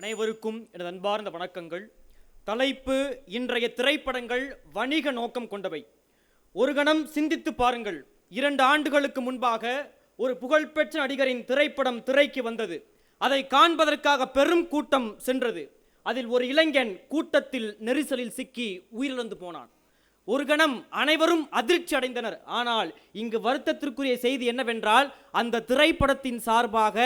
அனைவருக்கும் எனது அன்பார்ந்த வணக்கங்கள். தலைப்பு இன்றைய திரைப்படங்கள் வணிக நோக்கம் கொண்டவை. ஒரு கணம் சிந்தித்து பாருங்கள். இரண்டு ஆண்டுகளுக்கு முன்பாக ஒரு புகழ்பெற்ற நடிகரின் திரைப்படம் திரைக்கு வந்தது. அதை காண்பதற்காக பெரும் கூட்டம் சென்றது. அதில் ஒரு இளைஞன் கூட்டத்தில் நெரிசலில் சிக்கி உயிரிழந்து போனான். ஒரு கணம் அனைவரும் அதிர்ச்சி அடைந்தனர். ஆனால் இங்கு வருத்தத்திற்குரிய செய்தி என்னவென்றால் அந்த திரைப்படத்தின் சார்பாக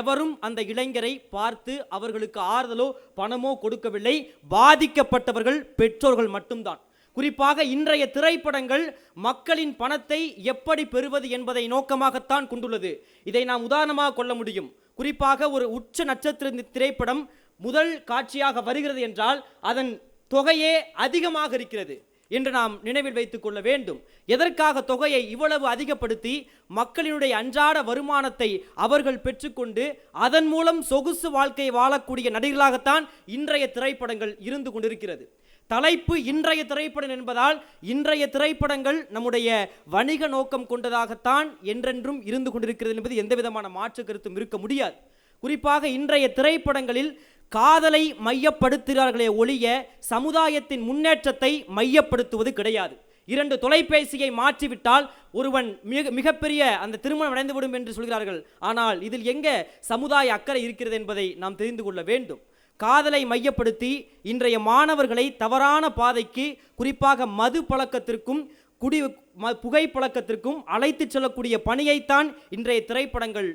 எவரும் அந்த இளைஞரை பார்த்து அவர்களுக்கு ஆறுதலோ பணமோ கொடுக்கவில்லை. பாதிக்கப்பட்டவர்கள் பெற்றோர்கள் மட்டும்தான். குறிப்பாக இன்றைய திரைப்படங்கள் மக்களின் பணத்தை எப்படி பெறுவது என்பதை நோக்கமாகத்தான் கொண்டுள்ளது. இதை நாம் உதாரணமாக கொள்ள முடியும். குறிப்பாக ஒரு உச்ச நட்சத்திர திரைப்படம் முதல் காட்சியாக வருகிறது என்றால் அதன் தொகையே அதிகமாக இருக்கிறது. என்று நாம் நினைவில் வைத்துக் கொள்ள வேண்டும். எதற்காக தொகையை இவ்வளவு அதிகப்படுத்தி மக்களினுடைய அன்றாட வருமானத்தை அவர்கள் பெற்றுக்கொண்டு அதன் மூலம் சொகுசு வாழ்க்கை வாழக்கூடிய நடிகர்களாகத்தான் இன்றைய திரைப்படங்கள் இருந்து கொண்டிருக்கிறது. தலைப்பு இன்றைய திரைப்படம் என்பதால் இன்றைய திரைப்படங்கள் நம்முடைய வணிக நோக்கம் கொண்டதாகத்தான் என்றென்றும் இருந்து கொண்டிருக்கிறது என்பது எந்தவிதமான மாற்று கருத்தும் இருக்க முடியாது. குறிப்பாக இன்றைய திரைப்படங்களில் காதலை மையப்படுத்துகிறார்களே ஒழிய சமுதாயத்தின் முன்னேற்றத்தை மையப்படுத்துவது கிடையாது. இரண்டு தொலைபேசியை மாற்றிவிட்டால் ஒருவன் மிக மிகப்பெரிய அந்த திருமணம் அடைந்துவிடும் என்று சொல்கிறார்கள். ஆனால் இதில் எங்கே சமுதாய அக்கறை இருக்கிறது என்பதை நாம் தெரிந்து கொள்ள வேண்டும். காதலை மையப்படுத்தி இன்றைய மாணவர்களை தவறான பாதைக்கு குறிப்பாக மது பழக்கத்திற்கும் குடி ம புகைப்பழக்கத்திற்கும் அழைத்துச் செல்லக்கூடிய பணியைத்தான் இன்றைய திரைப்படங்கள்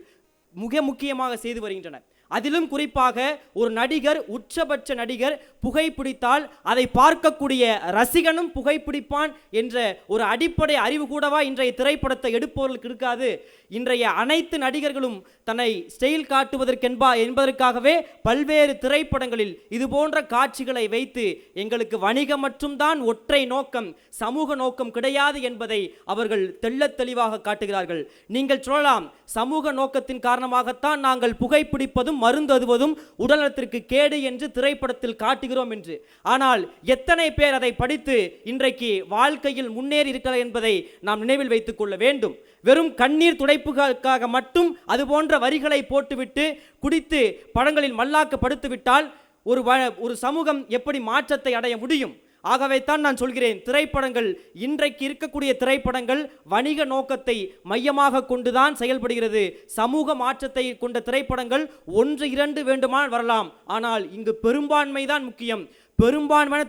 மிக முக்கியமாக செய்து வருகின்றன. அதிலும் குறிப்பாக ஒரு நடிகர் உச்சபட்ச நடிகர் புகைப்பிடித்தால் அதை பார்க்கக்கூடிய ரசிகனும் புகைப்பிடிப்பான் என்ற ஒரு அடிப்படை அறிவு கூடவா இன்றைய திரைப்படத்தை எடுப்பவர்களுக்கு இருக்காது. இன்றைய அனைத்து நடிகர்களும் தன்னை ஸ்டைல் காட்டுவதற்கென்பா என்பதற்காகவே பல்வேறு திரைப்படங்களில் இது போன்ற காட்சிகளை வைத்து எங்களுக்கு வணிகம் மட்டும்தான் ஒற்றை நோக்கம் சமூக நோக்கம் கிடையாது என்பதை அவர்கள் தெள்ள தெளிவாக காட்டுகிறார்கள். நீங்கள் சொல்லலாம் சமூக நோக்கத்தின் காரணமாகத்தான் நாங்கள் புகைப்பிடிப்பதும் மருந்ததுவதும் உடல்நலத்திற்கு கேடு என்று திரைப்படத்தில் காட்டுகிறோம் என்று. ஆனால் எத்தனை பேர் அதை படித்து இன்றைக்கு வாழ்க்கையில் முன்னேறி இருக்கிறார் என்பதை நாம் நினைவில் வைத்துக் கொள்ள வேண்டும். வெறும் கண்ணீர் துடைப்புகளுக்காக மட்டும் அது போன்ற வரிகளை போட்டுவிட்டு குடித்து படங்களில் மல்லாக்கப்படுத்துவிட்டால் ஒரு ஒரு சமூகம் எப்படி மாற்றத்தை அடைய முடியும்? ஆகவே தான் நான் சொல்கிறேன் திரைப்படங்கள் இன்றைக்கு இருக்கக்கூடிய திரைப்படங்கள் வணிக நோக்கத்தை மையமாக கொண்டுதான் செயல்படுகிறது. சமூக மாற்றத்தை கொண்ட திரைப்படங்கள் ஒன்று இரண்டு வேண்டுமானால் வரலாம். ஆனால் இங்கு பெரும்பான்மை தான் முக்கியம். பெரும்பான்மையான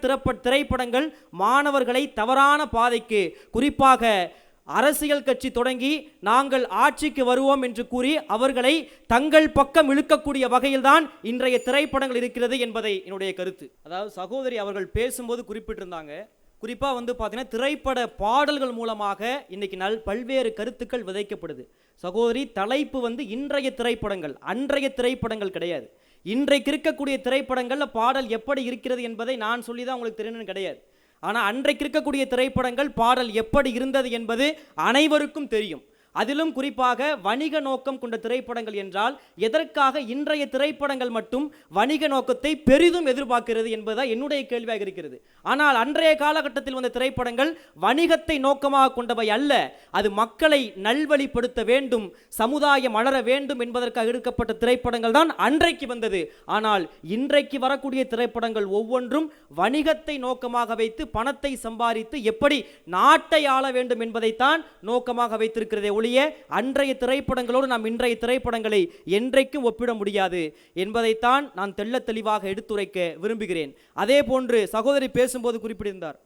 திரைப்படங்கள் மாணவர்களை தவறான பாதைக்கு குறிப்பாக அரசியல் கட்சி தொடங்கி நாங்கள் ஆட்சிக்கு வருவோம் என்று கூறி அவர்களை தங்கள் பக்கம் இழுக்கக்கூடிய வகையில்தான் இன்றைய திரைப்படங்கள் இருக்கிறது என்பதை என்னுடைய கருத்து. அதாவது சகோதரி அவர்கள் பேசும்போது குறிப்பிட்டிருந்தாங்க. குறிப்பாக வந்து பார்த்தீங்கன்னா திரைப்பட பாடல்கள் மூலமாக இன்னைக்கு நல் பல்வேறு கருத்துக்கள் விதைக்கப்படுது. சகோதரி தலைப்பு வந்து இன்றைய திரைப்படங்கள் அன்றைய திரைப்படங்கள் கிடையாது. இன்றைக்கு இருக்கக்கூடிய திரைப்படங்களில் பாடல் எப்படி இருக்கிறது என்பதை நான் சொல்லி தான் உங்களுக்கு தெரியணும்னு கிடையாது. ஆனால் அன்றைக்கு இருக்கக்கூடிய திரைப்படங்கள் பாடல் எப்படி இருந்தது என்பது அனைவருக்கும் தெரியும். அதிலும் குறிப்பாக வணிக நோக்கம் கொண்ட திரைப்படங்கள் என்றால் எதற்காக இன்றைய திரைப்படங்கள் மட்டும் வணிக நோக்கத்தை பெரிதும் எதிர்பார்க்கிறது என்பதுதான் என்னுடைய கேள்வியாக இருக்கிறது. ஆனால் அன்றைய காலகட்டத்தில் வந்த திரைப்படங்கள் வணிகத்தை நோக்கமாக கொண்டவை அல்ல அது மக்களை நல்வழிப்படுத்த வேண்டும் சமுதாயம் மலர வேண்டும் என்பதற்காக எடுக்கப்பட்ட திரைப்படங்கள் தான் அன்றைக்கு வந்தது. ஆனால் இன்றைக்கு வரக்கூடிய திரைப்படங்கள் ஒவ்வொன்றும் வணிகத்தை நோக்கமாக வைத்து பணத்தை சம்பாதித்து எப்படி நாட்டை ஆள வேண்டும் என்பதைத்தான் நோக்கமாக வைத்திருக்கிறதே ஒழிய அன்றைய திரைப்படங்களோடு நாம் இன்றைய திரைப்படங்களை என்றைக்கும் ஒப்பிட முடியாது என்பதைத்தான் நான் தெள்ளத் தெளிவாக எடுத்துரைக்க விரும்புகிறேன். அதே போன்று சகோதரி பேசும்போது குறிப்பிட்டிருந்தார்.